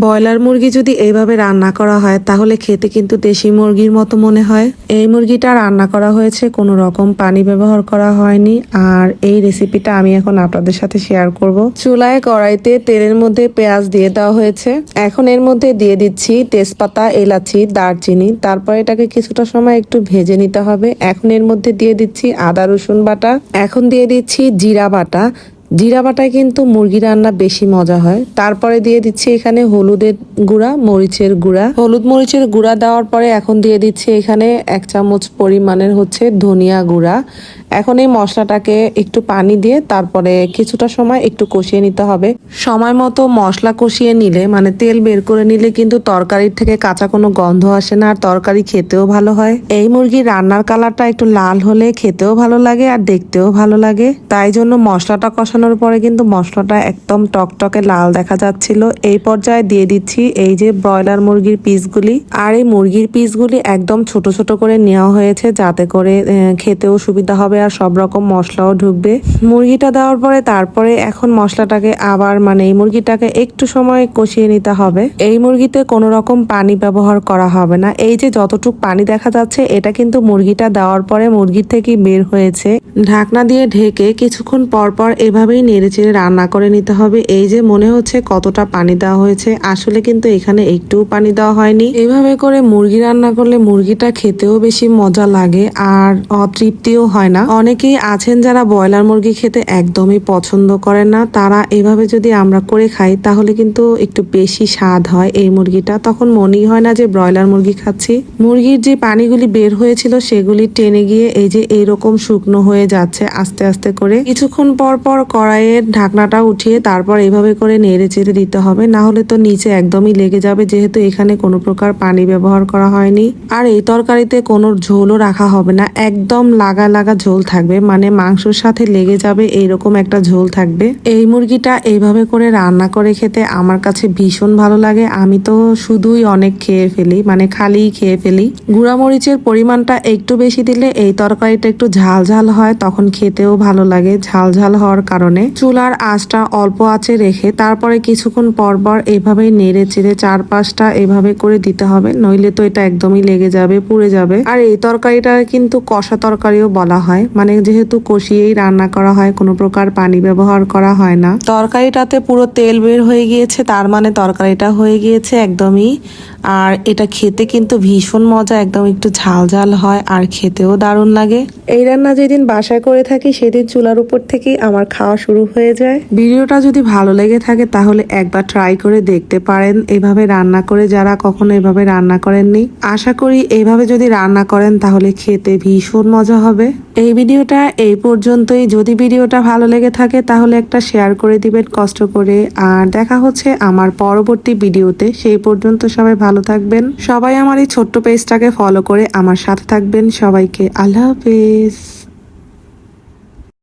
Broiler মুরগি যদি এইভাবে রান্না করা হয়, তাহলে খেতে কিন্তু দেশি মুরগির মতো মনে হয়। এই মুরগিটা রান্না করা হয়েছে, কোনো রকম পানি ব্যবহার করা হয়নি। আর এই রেসিপিটা আমি এখন আপনাদের সাথে শেয়ার করব। চুলায় কড়াইতে তেলের মধ্যে পেঁয়াজ দিয়ে দেওয়া হয়েছে। এখন এর মধ্যে দিয়ে দিচ্ছি তেজপাতা, এলাচি, দারচিনি। তারপর এটাকে কিছুটা সময় একটু ভেজে নিতে হবে। এখন এর মধ্যে দিয়ে দিচ্ছি আদা রসুন বাটা। এখন দিয়ে দিচ্ছি জিরা বাটা। জিরা বাটায় কিন্তু মুরগি রান্না বেশি মজা হয়। তারপরে দিয়ে দিচ্ছি এখানে হলুদের গুঁড়া, মরিচের গুঁড়া। হলুদ মরিচের গুঁড়া দেওয়ার পরে এখন দিয়ে দিচ্ছি এখানে এক চামচ পরিমাণের হচ্ছে ধনিয়া গুঁড়া। এখন এই মশলাটাকে একটু পানি দিয়ে তারপরে কিছুটা সময় একটু কষিয়ে নিতে হবে। সময় মতো মশলা কষিয়ে নিলে মানে তেল বের করে নিলে কিন্তু তরকারির থেকে কাঁচা কোনো গন্ধ আসে না, আর তরকারি খেতেও ভালো হয়। এই মুরগির রান্নার কালারটা একটু লাল হলে খেতেও ভালো লাগে আর দেখতেও ভালো লাগে। তাই জন্য মশলাটা কষানোর পরে কিন্তু মশলাটা একদম টকটকে লাল দেখা যাচ্ছিল। এই পর্যায়ে দিয়ে দিচ্ছি এই যে ব্রয়লার মুরগির পিসগুলি। আর এই মুরগির পিসগুলি একদম ছোট ছোট করে নেওয়া হয়েছে যাতে করে খেতেও সুবিধা হবে আর সব রকম মশলাও ঢুকবে। মুরগিটা দেওয়ার পরে তারপরে এখন মশলাটাকে আবার মানে এই মুরগিটাকে একটু সময় কষিয়ে নিতে হবে। এই মুরগিতে কোনো রকম পানি ব্যবহার করা হবে না। এই যে যতটুক পানি দেখা যাচ্ছে, এটা কিন্তু মুরগিটা দেওয়ার পরে মুরগির থেকে বের হয়েছে। ঢাকনা দিয়ে ঢেকে কিছুক্ষণ পর পর এভাবেই নেড়েচেড়ে রান্না করে নিতে হবে। এই যে মনে হচ্ছে কতটা পানি দেওয়া হয়েছে, আসলে কিন্তু এখানে একটুও পানি দেওয়া হয়নি। এভাবে করে মুরগি রান্না করলে মুরগিটা খেতেও বেশি মজা লাগে আর অতৃপ্তিও হয় না। অনেকেই আছেন যারা ব্রয়লার মুরগি খেতে একদমই পছন্দ করেন না। তারা এভাবে যদি আমরা করে খাই, তাহলে কিন্তু একটু বেশি স্বাদ হয় এই মুরগিটা। তখন মনেই হয় না যে ব্রয়লার মুরগি খাচ্ছি। মুরগির যে পানিগুলি বের হয়েছিল, সেগুলি টেনে গিয়ে এই যে এইরকম শুকনো হয়ে যাচ্ছে আস্তে আস্তে করে। কিছুক্ষণ পর পর কড়াইয়ের ঢাকনাটা উঠিয়ে তারপর এইভাবে করে নেড়ে চেড়ে দিতে হবে। না হলে তো নিচে একদমই লেগে যাবে, যেহেতু এখানে কোনো প্রকার পানি ব্যবহার করা হয়নি। আর এই তরকারিতে কোনো ঝোলও রাখা হবে না। একদম লাগা লাগা ঝোল থাকবে। মানে মাংসর সাথে লেগে যাবে এইরকম একটা ঝোল থাকবে। এই মুরগিটা এইভাবে করে রান্না করে খেতে আমার কাছে ভীষণ ভালো লাগে। আমি তো শুধুই অনেক খেয়ে ফেলি মানে খালিই খেয়ে ফেলি। গুঁড়া মরিচের পরিমাণটা একটু বেশি দিলে এই তরকারিটা একটু ঝাল ঝাল হয়, তখন খেতেও ভালো লাগে ঝাল ঝাল হওয়ার কারণে। চুলার আঁচটা অল্প আছে রেখে তারপরে কিছুক্ষণ পর পর এভাবেই নেড়ে চেড়ে চার পাঁচটা এভাবে করে দিতে হবে, নইলে তো এটা একদমই লেগে যাবে, পুড়ে যাবে। আর এই তরকারিটা কিন্তু কষা তরকারিও বলা হয়। মানে যেহেতু কষিয়েই রান্না করা হয়, কোনো প্রকার পানি ব্যবহার করা হয় না। তরকারিটাতে পুরো তেল বের হয়ে গিয়েছে, তার মানে তরকারিটা হয়ে গিয়েছে একদমই আর এটা খেতে কিন্তু ভীষণ মজা একদম একটু ঝাল ঝাল হয় আর খেতেও দারুণ লাগে। এই রান্না যেদিন বাসায় করে থাকি সেদিন চুলার উপর থেকেই আমার খাওয়া শুরু হয়ে যায়। ভিডিওটা যদি ভালো লেগে থাকে তাহলে একবার ট্রাই করে দেখতে পারেন। এভাবে রান্না করে যারা কখনো এভাবে রান্না করেননি আশা করি এইভাবে যদি রান্না করেন তাহলে খেতে ভীষণ মজা হবে। এই ভিডিওটা এই পর্যন্তই। যদি ভিডিওটা ভালো লেগে থাকে তাহলে একটা শেয়ার করে দিবেন কষ্ট করে। আর দেখা হচ্ছে আমার পরবর্তী ভিডিওতে। সেই পর্যন্ত সবাই ভালো থাকবেন। সবাই আমার এই ছোট্ট পেজটাকে ফলো করে আমার সাথে থাকবেন। সবাইকে আল্লাহ হাফেজ।